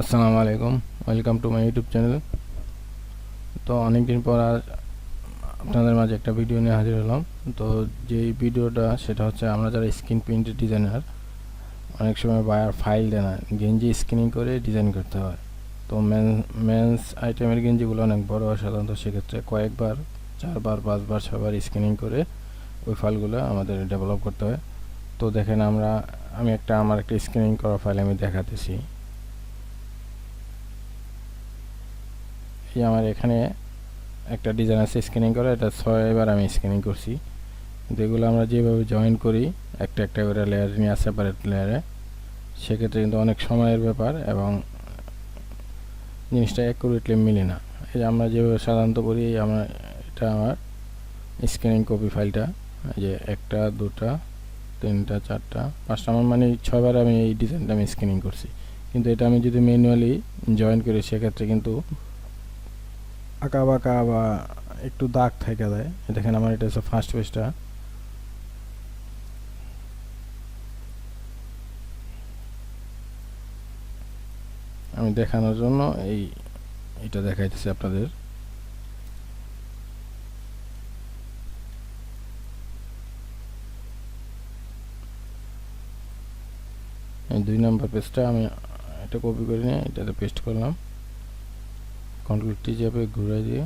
আসসালামু আলাইকুম। Welcome to my YouTube channel তো অনেক দিন পর আর আপনাদের মাঝে একটা ভিডিও নিয়ে হাজির হলাম। তো যেই ভিডিওটা সেটা হচ্ছে আমরা যারা স্ক্রিন প্রিন্টেড ডিজাইনার অনেক সময় বায়ার ফাইল দেয় না। গেঞ্জি স্ক্রিনিং করে ডিজাইন করতে হয়। তো মেন মেন্স আইটেমের গেঞ্জিগুলো অনেক বড় হয় সাধারণত, সেক্ষেত্রে কয়েকবার, চারবার, পাঁচবার ছবার স্ক্রিনিং করে ওই ফাইলগুলো আমাদের ডেভেলপ করতে হয়। তো দেখেন আমরা, আমি একটা, আমার একটা স্ক্রিনিং করা ফাইল আমি দেখাতেছি। এই আমার এখানে একটা ডিজাইন আছে স্ক্যানিং করা, এটা ছয়বার আমি স্ক্যানিং করছি। কিন্তু এগুলো আমরা যেভাবে জয়েন করি, একটা একটা করে লেয়ার নিয়ে সেপারেট লেয়ারে সেক্ষেত্রে কিন্তু অনেক সময়ের ব্যাপার এবং জিনিসটা অ্যাকুরেটলি মিলে না। এই যে আমরা যেভাবে সাধারণত করি আমরা, এটা আমার স্ক্যানিং কপি ফাইলটা যে একটা, দুটা, তিনটা, চারটা, পাঁচটা, আমার মানে ছয়বার আমি এই ডিজাইনটা আমি স্ক্যানিং করছি। কিন্তু এটা আমি যদি ম্যানুয়ালি জয়েন করি, সেক্ষেত্রে কিন্তু আঁকা বাঁকা বা একটু দাগ থেকে যায়। দেখেন আমার এটা হচ্ছে ফার্স্ট পেজটা আমি দেখানোর জন্য এই, এটা দেখাইতেছি আপনাদের। দুই নম্বর পেজটা আমি এটা কপি করে নিয়ে এটাতে পেস্ট করলাম। কন্ট্রোল টি চেপে ঘুরে দিয়ে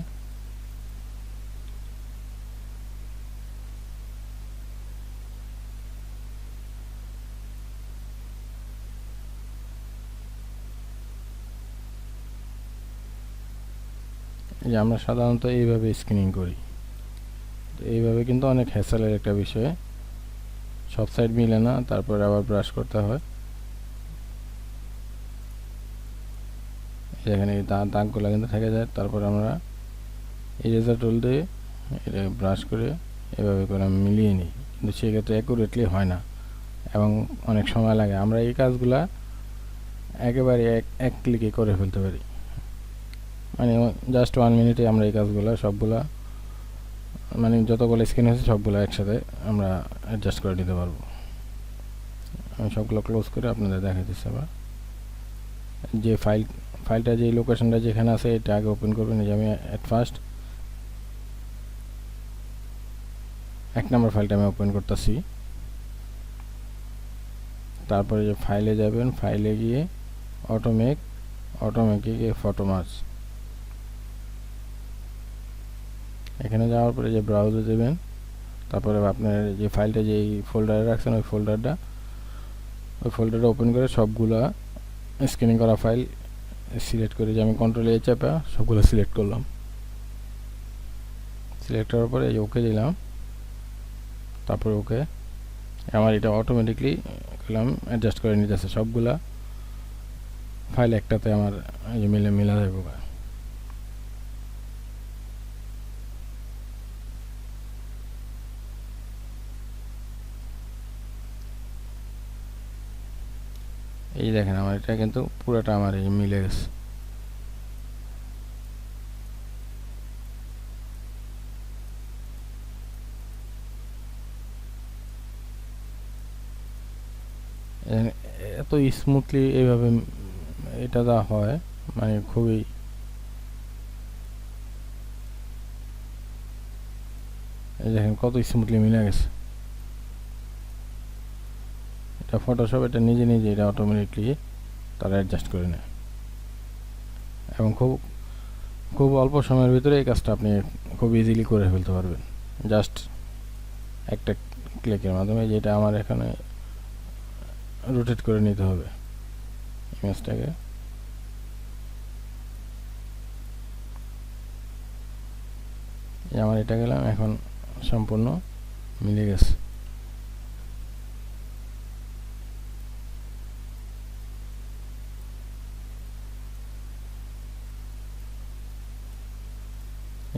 যে আমরা সাধারণত এইভাবে স্ক্রিনিং করি। তো এইভাবে কিন্তু অনেক হ্যাসেলের একটা বিষয়। সব সাইড মিলে না, তারপরে আবার ব্রাশ করতে হয়। দাগ দাগগুলো কিন্তু থেকে যায়। তারপর আমরা ইরেজার টুল দিয়ে এটা ব্রাশ করে এভাবে করে মিলিয়ে নিই। কিন্তু সেক্ষেত্রে অ্যাকুরেটলি হয় না এবং অনেক সময় লাগে। আমরা এই কাজগুলা একেবারে এক এক ক্লিকে করে ফেলতে পারি। মানে জাস্ট ওয়ান মিনিটে আমরা এই কাজগুলো সবগুলা মানে যতগুলো স্ক্রিন আছে সবগুলো একসাথে আমরা অ্যাডজাস্ট করে নিতে পারব। আমি সবগুলো ক্লোজ করে আপনাদের দেখাইতেছি আবার। যে ফাইল ফাইলটা যে লোকেশনটা যেখানে আছে, এটা আগে ওপেন করবেন, এই যে আমি অ্যাট ফার্স্ট এক নম্বর ফাইলটা আমি ওপেন করতেছি। তারপরে যে ফাইলে যাবেন ফাইলে গিয়ে অটোমেক অটোমেকে গিয়ে ফটো মার্চ এখানে যাওয়ার পরে যে ব্রাউজে দেবেন তারপরে আপনার যে ফাইলটা যে ফোল্ডারে রাখছেন, ওই ফোল্ডারটা ওই ফোল্ডারটা ওপেন করে সবগুলা স্ক্যানিং করা ফাইল সিলেক্ট করে যে আমি কন্ট্রোল এ চাপা, সবগুলো সিলেক্ট করলাম। সিলেক্ট করার পরে ওকে দিলাম। তারপরে ওকে আমার এটা অটোমেটিকলি করলাম অ্যাডজাস্ট করে নিতেছে সবগুলা। ফাইল একটাতে আমার মিলে মিলা যাবে এই দেখেন আমার এটা কিন্তু পুরোটা আমার এই মিলে গেছে এত স্মুথলি এইভাবে এটা যা হয় মানে খুবই দেখেন কত স্মুথলি মিলে গেছে। এটা ফটোশপ এটা নিজে নিজে এটা অটোমেটিকলি তারা অ্যাডজাস্ট করে নেয়। এবং খুব খুব অল্প সময়ের ভিতরে এই কাজটা আপনি খুব ইজিলি করে ফেলতে পারবেন। জাস্ট একটা ক্লিকের মাধ্যমে যেটা আমার এখানে রোটেট করে নিতে হবে। ইমেজটাকে আমার এটা গেলাম, এখন সম্পূর্ণ মিলে গেছে।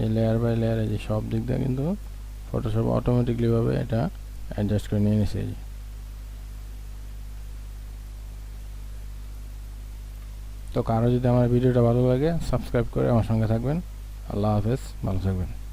এই লেয়ার বাই লেয়ার এই যে সব দিক দিয়ে কিন্তু ফটোশপ অটোমেটিকলিভাবে এটা অ্যাডজাস্ট করে নিয়ে নিছে তো কারও যদি আমার ভিডিওটা ভালো লাগে সাবস্ক্রাইব করে আমার সঙ্গে থাকবেন। আল্লাহ হাফেজ, ভালো থাকবেন।